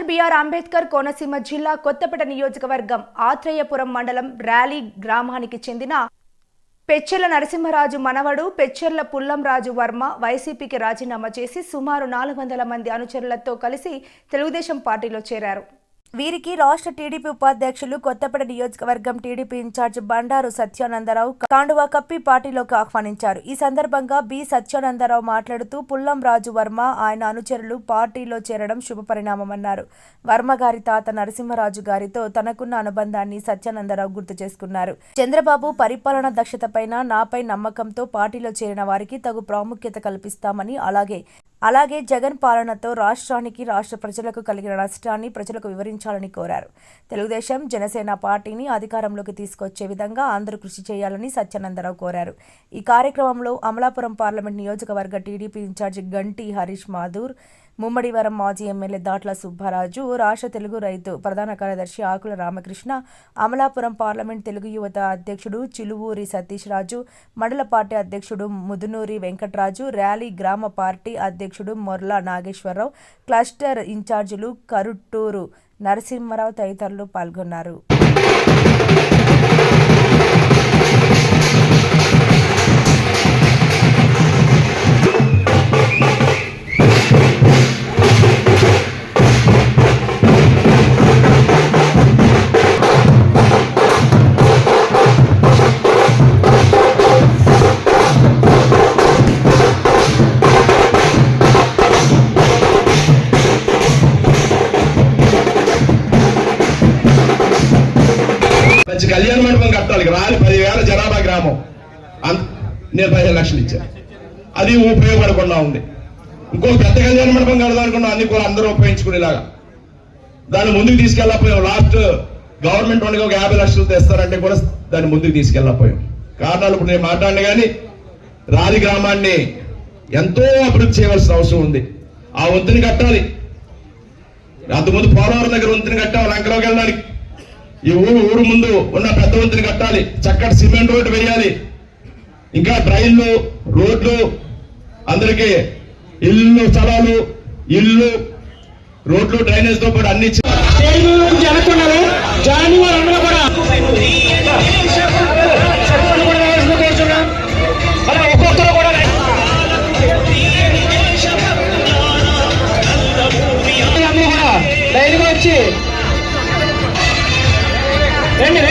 Doctor BR Ambedkar Konaseema జిల్లా కొత్తపేట నియోజకవర్గం ఆత్రేయపురం మండలం ర్యాలీ గ్రామానికి చెందిన పెచ్చెర్ల నరసింహరాజు మనవడు పెచ్చెర్ల పుల్లంరాజు వర్మ వైసీపీకి రాజీనామా చేసి సుమారు నాలుగు వందల మంది అనుచరులతో కలిసి తెలుగుదేశం పార్టీలో చేరారు. వీరికి రాష్ట్ర టీడీపీ ఉపాధ్యక్షులు కొత్తపేట నియోజకవర్గం టీడీపీ ఇన్ఛార్జ్ బండారు సత్యానందరావు కాండువా కప్పి పార్టీలోకి ఆహ్వానించారు. ఈ సందర్భంగా బి సత్యానందరావు మాట్లాడుతూ పుల్లం రాజు వర్మ ఆయన అనుచరులు పార్టీలో చేరడం శుభపరిణామమన్నారు. వర్మ గారి తాత నరసింహరాజు గారితో తనకున్న అనుబంధాన్ని సత్యానందరావు గుర్తు చేసుకున్నారు. చంద్రబాబు పరిపాలన దక్షతపైన నాపై నమ్మకంతో పార్టీలో చేరిన వారికి తగు ప్రాముఖ్యత కల్పిస్తామని అలాగే అలాగే జగన్ పాలనతో రాష్ట్రానికి రాష్ట్ర ప్రజలకు కలిగిన నష్టాన్ని ప్రజలకు వివరించాలని కోరారు. తెలుగుదేశం జనసేన పార్టీని అధికారంలోకి తీసుకొచ్చే విధంగా అందరూ కృషి చేయాలని సత్యానందరావు కోరారు. ఈ కార్యక్రమంలో అమలాపురం పార్లమెంట్ నియోజకవర్గ టీడీపీ ఇన్ఛార్జి గంటి హరీష్ మాధూర్ ముమ్మడివరం మాజీ ఎమ్మెల్యే దాట్ల సుబ్బారాజు రాష్ట్ర తెలుగు రైతు ప్రధాన కార్యదర్శి ఆకుల రామకృష్ణ అమలాపురం పార్లమెంట్ తెలుగు యువత అధ్యక్షుడు చిలువూరి సతీష్ రాజు మండల పార్టీ అధ్యక్షుడు ముదునూరి వెంకట్రాజు ర్యాలీ గ్రామ పార్టీ అధ్యక్షుడు మొర్ల నాగేశ్వరరావు క్లస్టర్ ఇన్ఛార్జీలు కరుట్టూరు నరసింహరావు తదితరులు పాల్గొన్నారు. లక్షలు ఇచ్చారు. అది ఉపయోగపడకుండా ఉంది. ఇంకో పెద్ద కళ్యాణ మండపం కడదానుకున్నా అన్ని కూడా అందరూ ఉపయోగించుకునేలాగా. దాన్ని ముందుకు తీసుకెళ్ళకపోయాం. లాస్ట్ గవర్నమెంట్ వాళ్ళకి ఒక యాభై లక్షలు తెస్తారంటే కూడా దాన్ని ముందుకు తీసుకెళ్ళకపోయాం. కారణాలు ఇప్పుడు నేను మాట్లాడిన కానీ రాలి గ్రామాన్ని ఎంతో అభివృద్ధి చేయవలసిన అవసరం ఉంది. ఆ వంతుని కట్టాలి. అంతకుముందు పోలవరం దగ్గర వంతుని కట్టాం లంకలోకి వెళ్ళడానికి. ఈ ఊరు ఊరు ముందు ఉన్న పెద్ద వంతుని కట్టాలి. చక్కటి సిమెంట్ రోడ్డు వేయాలి. ఇంకా ట్రైన్లు రోడ్లు అందరికీ ఇల్లు స్థలాలు ఇల్లు రోడ్లు డ్రైనేజ్తో పాటు అన్ని వచ్చి రండి.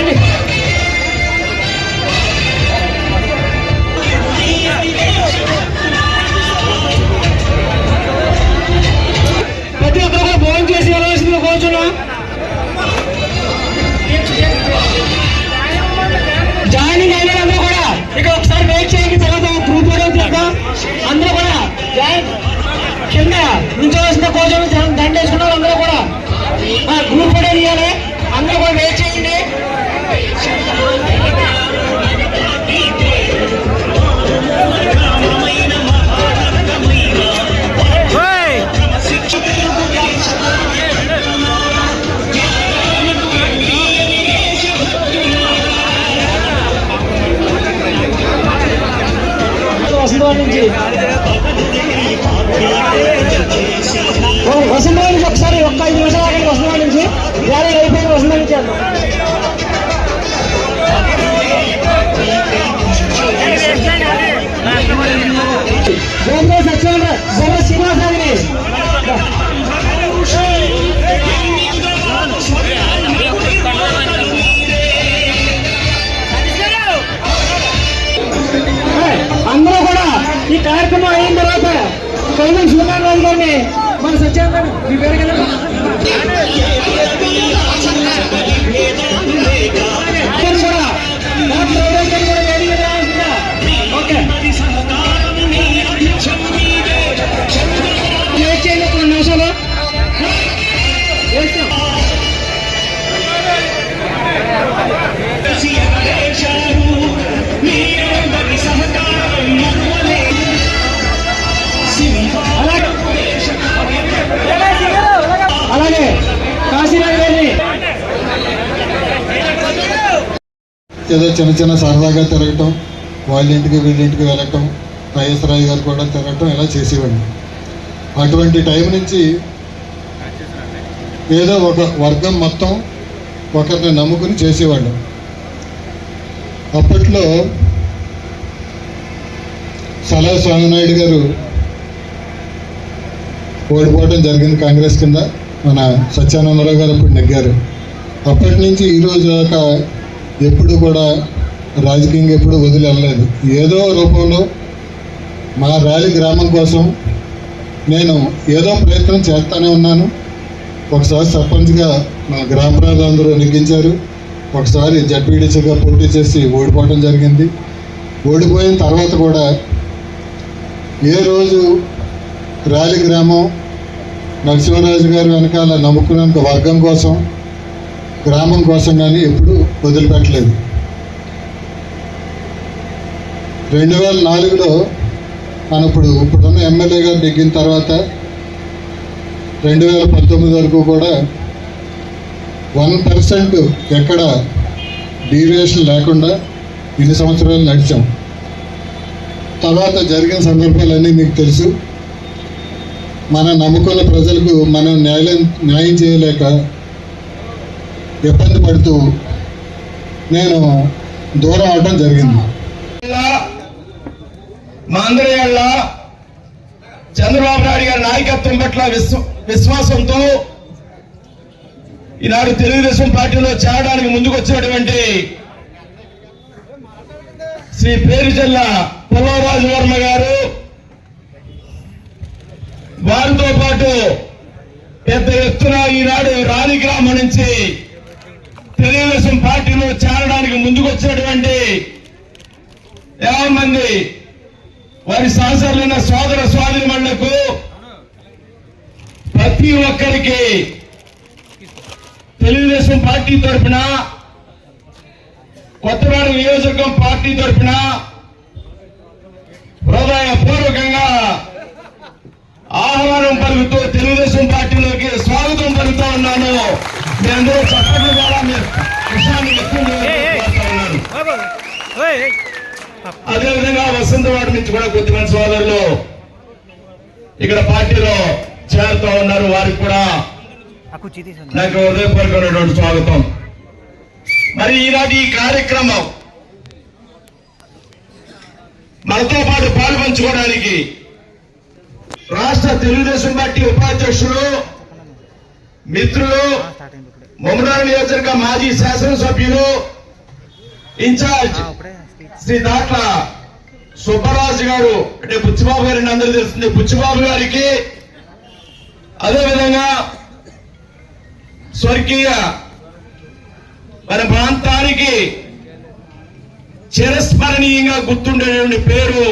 నుంచి వేసిన కూర్చొని దండేసుకున్నారు అందరూ కూడా. గ్రూప్ అందరూ కూడా ఈ కార్యక్రమం అయిన తర్వాత కైలం శివనారాయణ గారిని మన సత్యాన్ని మీ పేరు కదా ఏదో చిన్న చిన్న సరదాగా తిరగటం వాళ్ళ ఇంటికి వీళ్ళ ఇంటికి వెళ్ళటం రాజేశ్వరరావు గారు కూడా తిరగటం ఇలా చేసేవాడిని. అటువంటి టైం నుంచి ఏదో ఒక వర్గం మొత్తం ఒకరిని నమ్ముకుని చేసేవాళ్ళు. అప్పట్లో సలహా స్వామినాయుడు గారు ఓడిపోవడం జరిగింది కాంగ్రెస్ కింద మన సత్యానందరావు గారు అప్పుడు నెగ్గారు. అప్పటి నుంచి ఈ రోజు దాకా ఎప్పుడు కూడా రాజకీయంగా ఎప్పుడు వదిలి వెళ్ళలేదు. ఏదో రూపంలో మా ర్యాలీ గ్రామం కోసం నేను ఏదో ప్రయత్నం చేస్తానే ఉన్నాను. ఒకసారి సర్పంచ్గా మా గ్రామ ప్రజలందరూ నెగ్గించారు ఒకసారి జడ్పీడీసీగా పోటీ చేసి ఓడిపోవడం జరిగింది. ఓడిపోయిన తర్వాత కూడా ఏ రోజు ర్యాలీ గ్రామం నరసింహరాజు గారి వెనకాల నమ్ముకునేంత వర్గం కోసం గ్రామం కోసం కానీ ఎప్పుడు వదిలిపెట్టలేదు. రెండు వేల నాలుగులో మన ఇప్పుడు ఇప్పుడున్న ఎమ్మెల్యే గారు దిగిన తర్వాత రెండు వేల పంతొమ్మిది వరకు కూడా వన్ పర్సెంట్ ఎక్కడ డీవియేషన్ లేకుండా ఇన్ని సంవత్సరాలు నడిచాం. తర్వాత జరిగిన సందర్భాలన్నీ మీకు తెలుసు. మన నమ్ముకున్న ప్రజలకు మనం న్యాయం న్యాయం చేయలేక ఇబ్బంది పడుతూ నేను దూరం అవడం జరిగింది. మా అందరి చంద్రబాబు నాయుడు గారి నాయకత్వం పట్ల విశ్వాసంతో ఈనాడు తెలుగుదేశం పార్టీలో చేరడానికి ముందుకొచ్చినటువంటి శ్రీ పేరు జిల్లా పుల్లవరాజు వర్మ గారు వారితో పాటు పెద్ద ఎత్తున ఈనాడు రాణి గ్రామం నుంచి తెలుగుదేశం పార్టీలో చేరడానికి ముందుకు వచ్చినటువంటి యాభై మంది వారి సహచరులైన సోదర స్వాధీనమణులకు ప్రతి ఒక్కరికి తెలుగుదేశం పార్టీ తరఫున కొత్తవాడ నియోజకవర్గం పార్టీ తరఫున హృదయపూర్వకంగా ఆహ్వానం పలుకుతూ తెలుగుదేశం పార్టీలోకి స్వాగతం పలుకుతూ ఉన్నాను. మీ అందరూ అదేవిధంగా వసంతవాడి నుంచి కూడా కొద్దిమంది సోదరులు ఇక్కడ పార్టీలో చేరుతూ ఉన్నారు. వారికి కూడా నాకు హృదయపూర్వకమైనటువంటి స్వాగతం. మరి ఈనాటి ఈ కార్యక్రమం మనతో పాటు పాల్పంచుకోవడానికి రాష్ట్ర తెలుగుదేశం పార్టీ ఉపాధ్యక్షులు మిత్రులు మమనాడు నియోజకవర్గ మాజీ శాసనసభ్యులు ఇన్ఛార్జ్ శ్రీ దాట్ల సుబ్బరాజు గారు అంటే బుచ్చిబాబు గారిని అందరూ తెలుస్తుంది. బుచ్చిబాబు గారికి అదేవిధంగా స్వర్గీయ మన ప్రాంతానికి చిరస్మరణీయంగా గుర్తుండేటువంటి పేరు